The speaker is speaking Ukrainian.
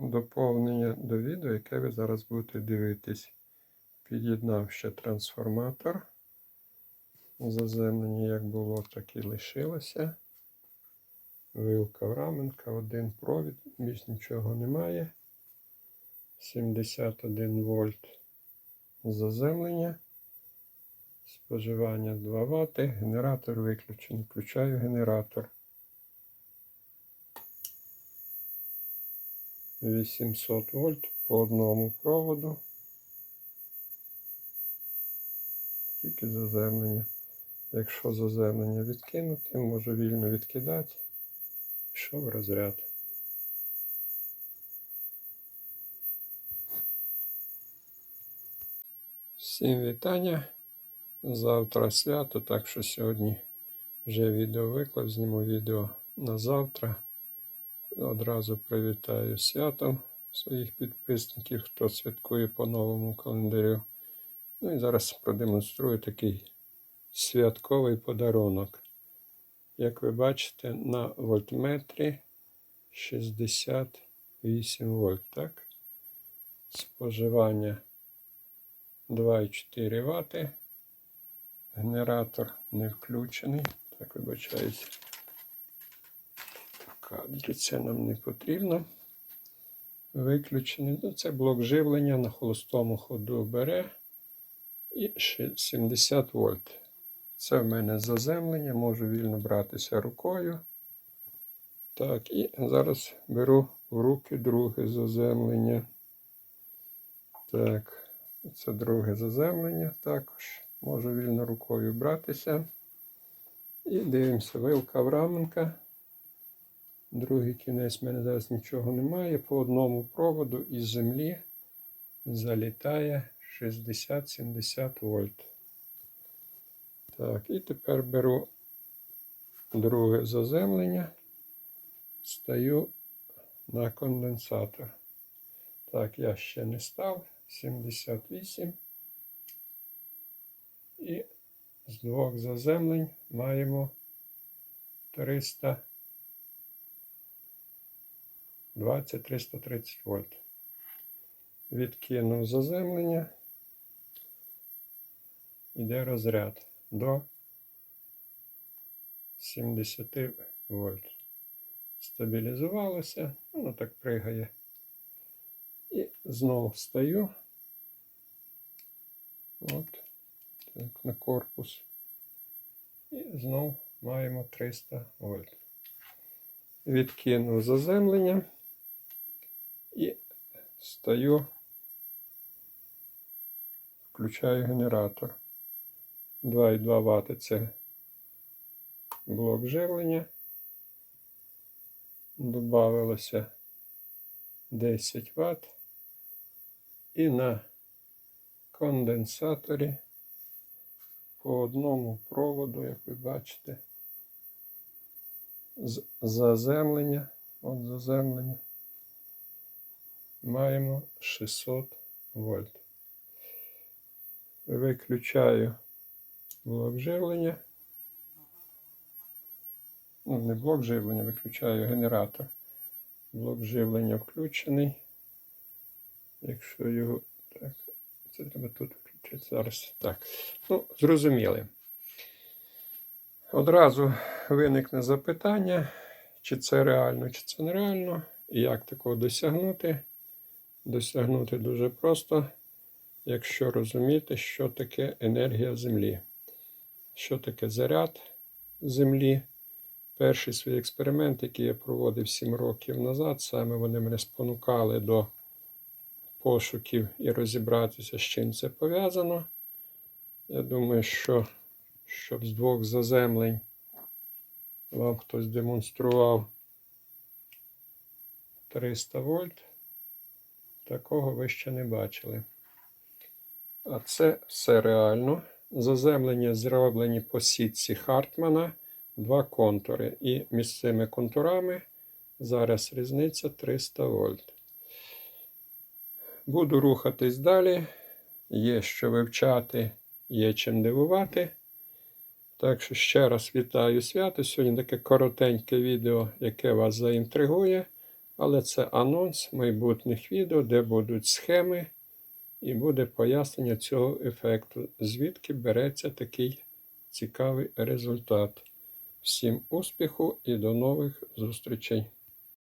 доповнення до відео, яке ви зараз будете дивитись. Під'єднав ще трансформатор. Заземлення як було, так і лишилося. Вилка в раменка, один провід, більш нічого немає. 71 вольт заземлення. Споживання 2 Вт. Генератор виключений. Включаю генератор. 800 вольт по одному проводу. Тільки заземлення. Якщо заземлення відкинути, можу вільно відкидати. Пішов розряд. Всім вітання. Завтра свято, так що сьогодні вже відео виклав, зніму відео на завтра. Одразу привітаю святом своїх підписників, хто святкує по новому календарю. Ну і зараз продемонструю такий святковий подарунок. Як ви бачите, на вольтметрі 68 вольт. Так? Споживання 2,4 Вт. Генератор не включений. Так, вибачаюся. Кадрі це нам не потрібно. Виключений. Ну, це блок живлення на холостому ходу бере. І 70 вольт. Це в мене заземлення, можу вільно братися рукою. Так, і зараз беру в руки друге заземлення. Так, це друге заземлення також. Можу вільно рукою братися. І дивимося, вилка в раменка. Другий кінець в мене зараз нічого немає. По одному проводу із землі залітає 60-70 вольт. Так, і тепер беру друге заземлення, стаю на конденсатор. Так, я ще не став. 78. І з двох заземлень маємо 320-330 вольт. Відкинув заземлення. Іде розряд до 70 вольт. Стабілізувалося, воно так пригає. І знову встаю. От, так, на корпус. І знову маємо 300 вольт. Відкинув заземлення стаю, включаю генератор. 2,2 Вт це блок живлення. Добавилося 10 Вт. І на конденсаторі по одному проводу, як ви бачите, заземлення, от заземлення, маємо 600 вольт. Виключаю блок живлення. Ну, не блок живлення, виключаю генератор. Блок живлення включений. Якщо його. Так, це треба тут включити зараз. Так. Ну, зрозуміли. Одразу виникне запитання, чи це реально, чи це нереально, і як такого досягнути. Досягнути дуже просто, якщо розуміти, що таке енергія Землі що таке заряд Землі. Перший свій експеримент, який я проводив 7 років назад, саме вони мене спонукали до пошуків і розібратися, з чим це пов'язано. Я думаю, що щоб з двох заземлень вам хтось демонстрував 300 вольт, такого ви ще не бачили. А це все реально. Заземлення зроблені по сітці Хартмана, два контури. І між цими контурами зараз різниця 300 вольт. Буду рухатись далі. Є що вивчати, є чим дивувати. Так що ще раз вітаю свято. Сьогодні таке коротеньке відео, яке вас заінтригує. Але це анонс майбутніх відео, де будуть схеми і буде пояснення цього ефекту, звідки береться такий цікавий результат. Всім успіху і до нових зустрічей!